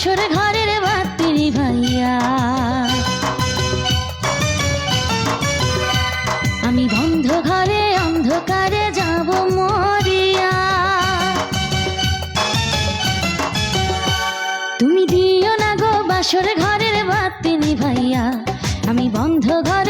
বাসর ঘরের বাতি ভাইয়া। আমি বন্ধ ঘরে, অন্ধকারে যাব মরিয়া। তুমি দিও না গো বাসর ঘরের বাতি ভাইয়া। আমি বন্ধ ঘরে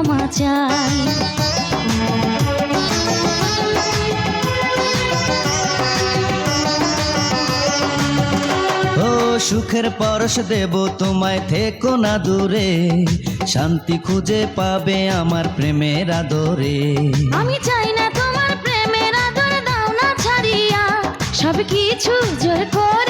ক্ষমা চাই। ও সুখের পরশ দেব তোমায় থেকো না দূরে। শান্তি খুঁজে পাবে আমার প্রেমের আদরে। আমি চাই না তোমার প্রেমের আদর দাও না ছাড়িয়া। সব কিছু জোর করে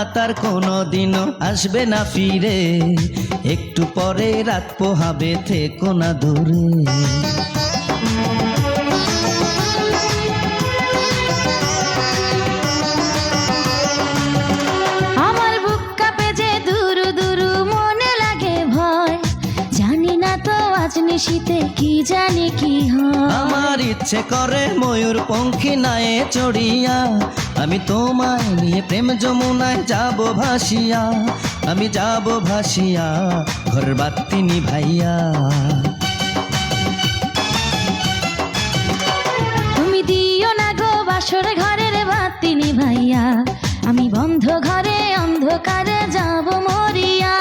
আর কোনো দিনও আসবে না ফিরে। একটু পরে রাত পোহাবে থেকো না দূরে। আমার বুক কাঁপে যে দুরু দুরু মনে লাগে ভয়। জানি না তো আজ কি জানি কি হয়। আমার ইচ্ছে করে ময়ূর পঙ্খী নায়ে চড়িয়া আমি তোমায় নিয়ে প্রেম যমুনায় যাব ভাসিয়া। আমি যাব ভাসিয়া ঘর বাতি নিভাইয়া তুমি দিও না গো বাসর ঘরের বাতি নিভাইয়া আমি বন্ধ ঘরে অন্ধকারে যাব মরিয়া।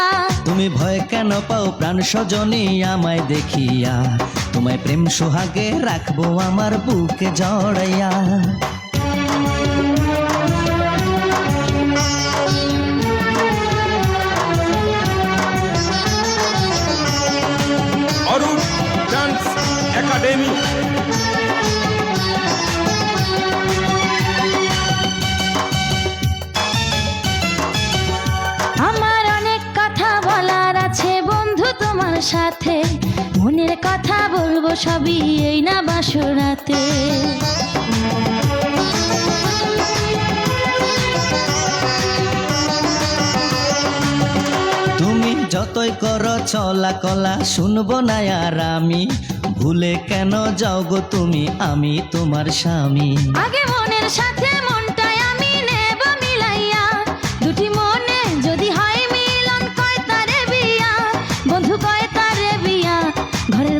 তুমি ভয় কেন পাও প্রাণ সজনী আমায় দেখিয়া। তোমায় প্রেম সোহাগে রাখব আমার বুকে জড়াইয়া। সাথে। মনের কথা বলব সবই এই না বাসরাতে। যতই কর, চলা কলা শুনব না আর আমি। ভুলে কেন যাও গো তুমি, আমি তোমার স্বামী। আগে মনের সাথে মনটাই আমি নেব মিলাইয়া। দুটি মনে যদি হয় মিলন কয় তারে বিয়া? বন্ধু কয় তারে বিয়া? ঘরের